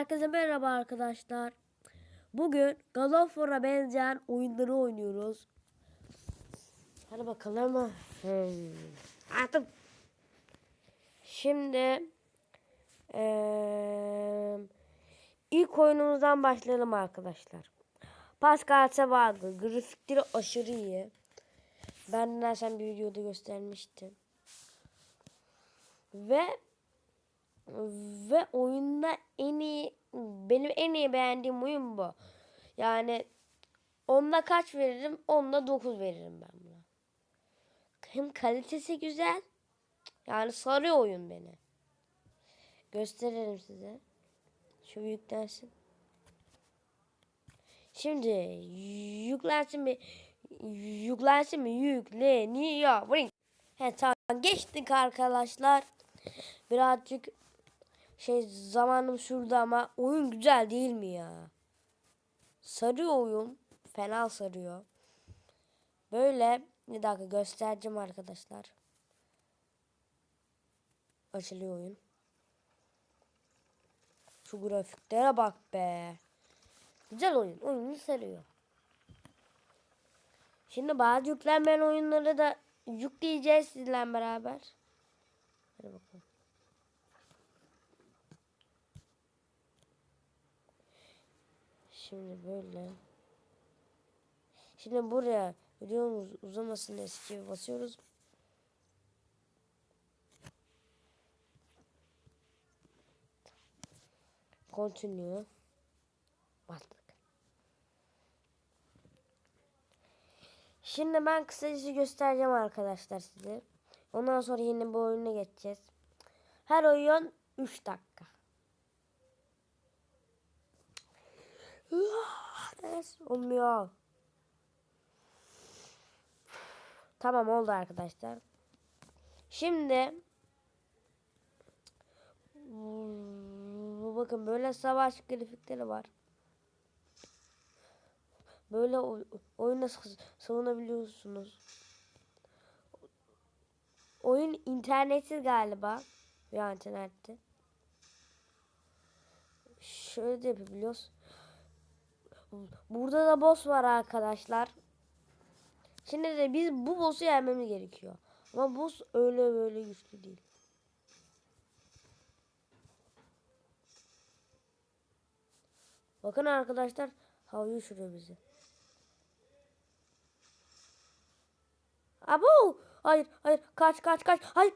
Herkese merhaba arkadaşlar. Bugün God of War'a benzeyen oyunları oynuyoruz. Hadi bakalım. Hmm. Artık. Şimdi eee, ilk oyunumuzdan başlayalım arkadaşlar. Pascal Sabago. Grafikleri aşırı iyi. Ben de sen bir videoda göstermiştim. Ve ve oyunda en iyi benim en iyi beğendiğim oyun bu. Yani onda kaç veririm? Onda 9 veririm ben buna. Hem kalitesi güzel. Yani sarıyor oyun beni. Gösteririm size. Şu yüklensin. Şimdi yüklensin mi? Yüklensin mi? Yükleniyor. He tamam geçtik arkadaşlar. Birazcık şey zamanım sürdü ama oyun güzel değil mi ya? Sarıyor oyun. Fena sarıyor. Böyle bir dakika göstereceğim arkadaşlar. Açılıyor oyun. Şu grafiklere bak be. Güzel oyun. Oyunu sarıyor. Şimdi bazı yüklenmeyen oyunları da yükleyeceğiz sizinle beraber. Hadi bakalım. Şimdi böyle. Şimdi buraya videomuz uzamasın eski basıyoruz. Continue. Bastık. Şimdi ben kısacası göstereceğim arkadaşlar size. Ondan sonra yeni bir oyuna geçeceğiz. Her oyun 3 dakika. Ders olmuyor. Tamam oldu arkadaşlar. Şimdi bakın böyle savaş grafikleri var. Böyle oy- oyunda savunabiliyorsunuz. Oyun internetsiz galiba. Ya internette. Şöyle de yapabiliyoruz. Burada da boss var arkadaşlar. Şimdi de biz bu boss'u yenmemiz gerekiyor. Ama boss öyle böyle güçlü değil. Bakın arkadaşlar havaya uçuruyor bizi. Abo! Hayır, hayır. Kaç, kaç, kaç. Hayır.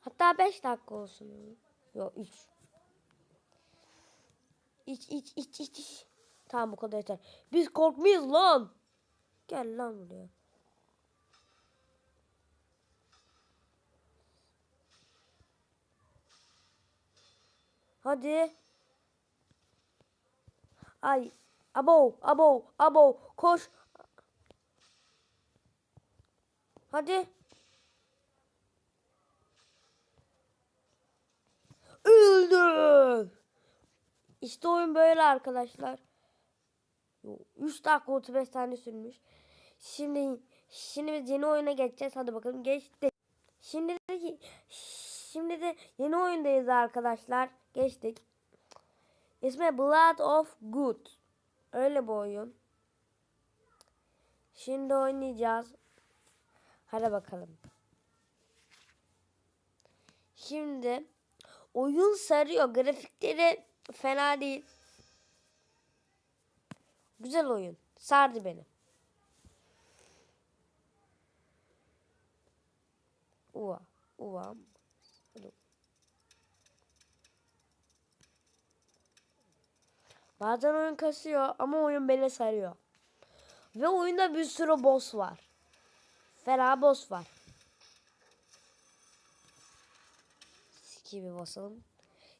Hatta 5 dakika olsun. Yok 3. İç, iç, iç, iç, iç. Tamam bu kadar yeter. Biz korkmayız lan. Gel lan buraya. Hadi. Ay. Abo, abo, abo. Koş. Hadi. Öldü. İşte oyun böyle arkadaşlar. 3 dakika 35 tane sürmüş. Şimdi şimdi biz yeni oyuna geçeceğiz. Hadi bakalım geçtik. Şimdi de şimdi de yeni oyundayız arkadaşlar. Geçtik. İsmi Blood of Good. Öyle bir oyun. Şimdi oynayacağız. Hadi bakalım. Şimdi oyun sarıyor. Grafikleri fena değil. Güzel oyun. Sardı beni. Uva. Uva. Bazen oyun kasıyor ama oyun beni sarıyor. Ve oyunda bir sürü boss var. Fena boss var. Skip'i basalım.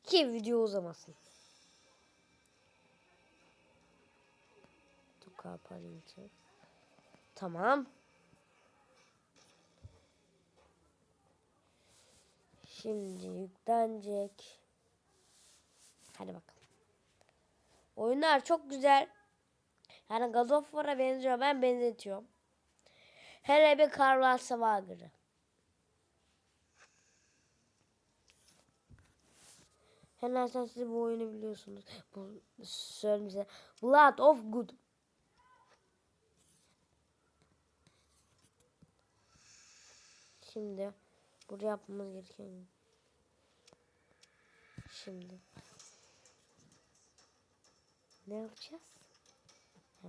Ki video uzamasın. Parayı Tamam. Şimdi yüklenecek. Hadi bakalım. Oyunlar çok güzel. Yani God of War'a benziyor. Ben benzetiyorum. Hele bir Karl Savargır'ı. Hemen sen siz bu oyunu biliyorsunuz. Bu söyleyeyim size. Blood of Good. Şimdi burada yapmamız gereken Şimdi ne yapacağız? Heh.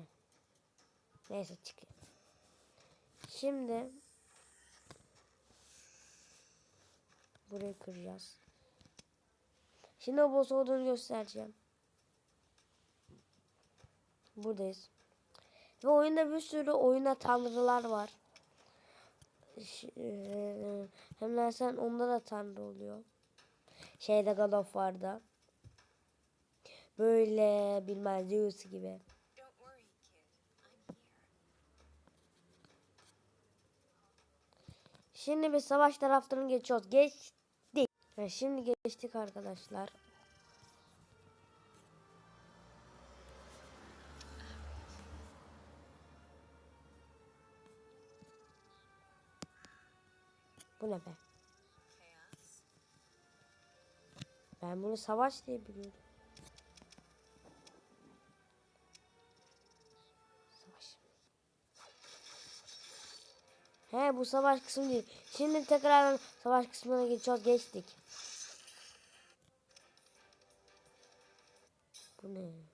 Neyse çıkıyor. Şimdi burayı kıracağız. Şimdi o boss olduğunu göstereceğim. Buradayız. Ve oyunda bir sürü oyuna tanrılar var. Eee, Hemen sen onda da tanrı oluyor. Şeyde God of War'da. Böyle bilmem Zeus gibi. Şimdi bir savaş taraflarını geçiyoruz. Geçtik. Ha, şimdi geçtik arkadaşlar. Bu ne be? Ben bunu savaş diye biliyorum. Savaş. He bu savaş kısmı değil. Şimdi tekrar savaş kısmına geçiyoruz. Geçtik. Bu ne?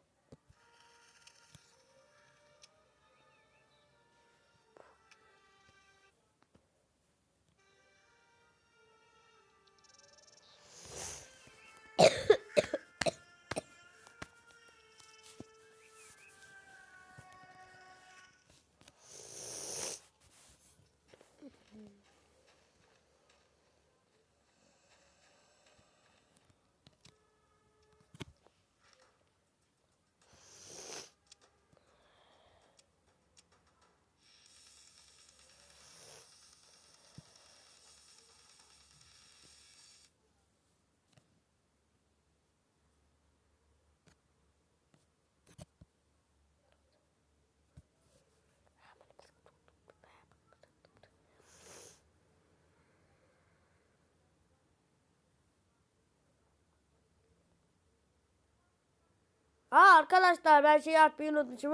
Aa arkadaşlar ben şey atmayı unutmuşum.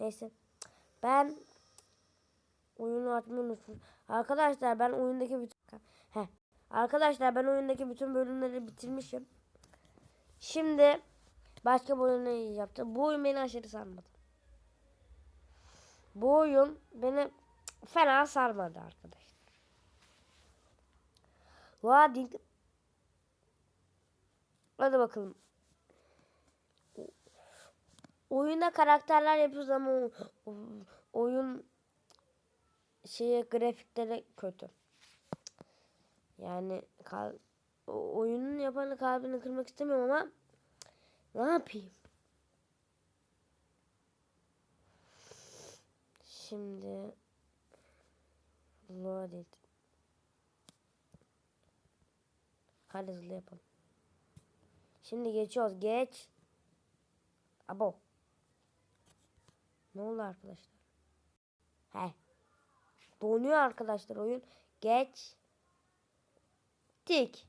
Neyse. Ben oyunu atmayı unutmuşum. Arkadaşlar ben oyundaki bütün Heh. Arkadaşlar ben oyundaki bütün bölümleri bitirmişim. Şimdi başka bir oyunu yaptım. Bu oyun beni aşırı sarmadı. Bu oyun beni fena sarmadı arkadaşlar. Vading Hadi bakalım. Oyunda karakterler yapıyoruz ama oyun şeye grafikleri kötü. Yani kal, oyunun yapanı kalbini kırmak istemiyorum ama ne yapayım? Şimdi loaded. Hadi hızlı yapalım. Şimdi geçiyoruz. Geç. Abo. Ne oldu arkadaşlar? He. Donuyor arkadaşlar oyun. Geç. Tik.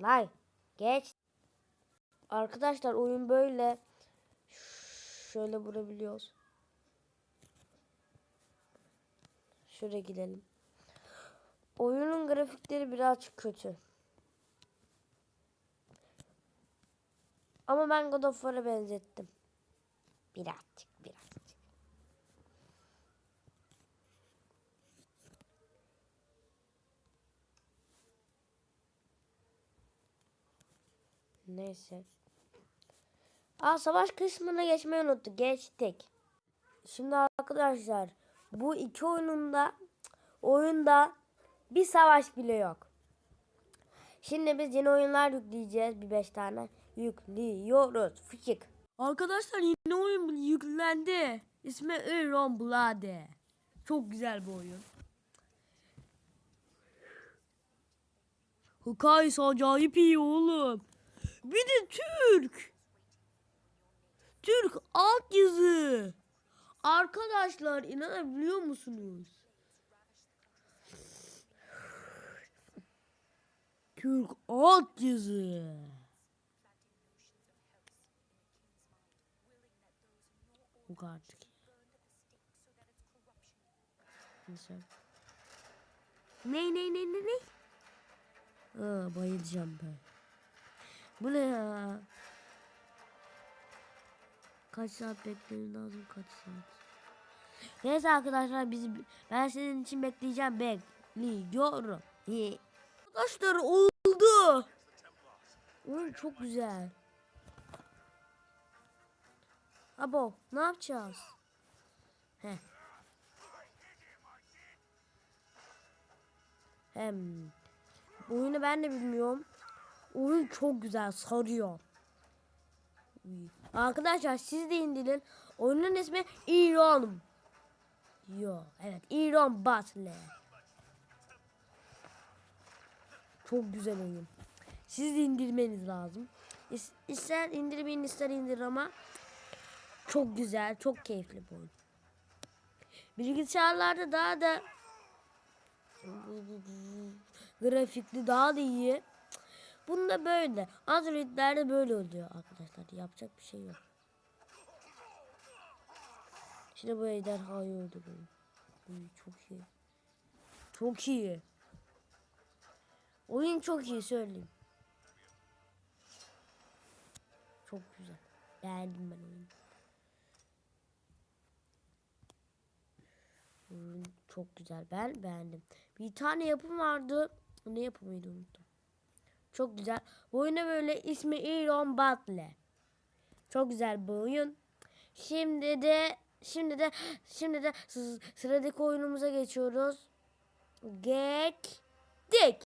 Lay. Geç. Arkadaşlar oyun böyle. Şöyle vurabiliyoruz. Şuraya gidelim. Oyunun grafikleri birazcık kötü. Ama ben God of War'a benzettim. Birazcık, birazcık. Neyse. Aa savaş kısmına geçmeyi unuttuk. Geçtik. Şimdi arkadaşlar bu iki oyununda oyunda bir savaş bile yok. Şimdi biz yeni oyunlar yükleyeceğiz. Bir beş tane yüklüyoruz. Fıçık. Arkadaşlar yeni oyun yüklendi. İsmi Iron Blood. Çok güzel bir oyun. Hikayesi acayip iyi oğlum. Bir de Türk. Türk alt yazı. Arkadaşlar inanabiliyor musunuz? Türk alt yazı. Bu artık. Ne ne ne ne ne? Aa, bayılacağım ben. Bu ne ya? Kaç saat beklemem lazım kaç saat? Neyse arkadaşlar biz ben senin için bekleyeceğim bekliyorum. Arkadaşlar oldu. Oyun çok güzel. Abo ne yapacağız? He. Hem oyunu ben de bilmiyorum. Oyun çok güzel sarıyor. Arkadaşlar siz de indirin. Oyunun ismi İran. Yo evet İran Battle. Çok güzel oyun. Siz de indirmeniz lazım. İs- İster indirmeyin ister indir ama çok güzel, çok keyifli bir oyun. Bilgisayarlarda daha da grafikli daha da iyi. Bunda böyle. Android'lerde böyle oluyor arkadaşlar. Yapacak bir şey yok. Şimdi bu ejderhayı öldürüyorum. Çok iyi. Çok iyi. Oyun çok iyi söyleyeyim. Çok güzel. Beğendim ben oyunu. Oyun çok güzel. Ben beğendim. Bir tane yapım vardı. Ne yapımıydı unuttum. Çok güzel. Bu oyuna böyle ismi Iron Battle. Çok güzel bu oyun. Şimdi de şimdi de şimdi de sı- sıradaki oyunumuza geçiyoruz. Geçtik.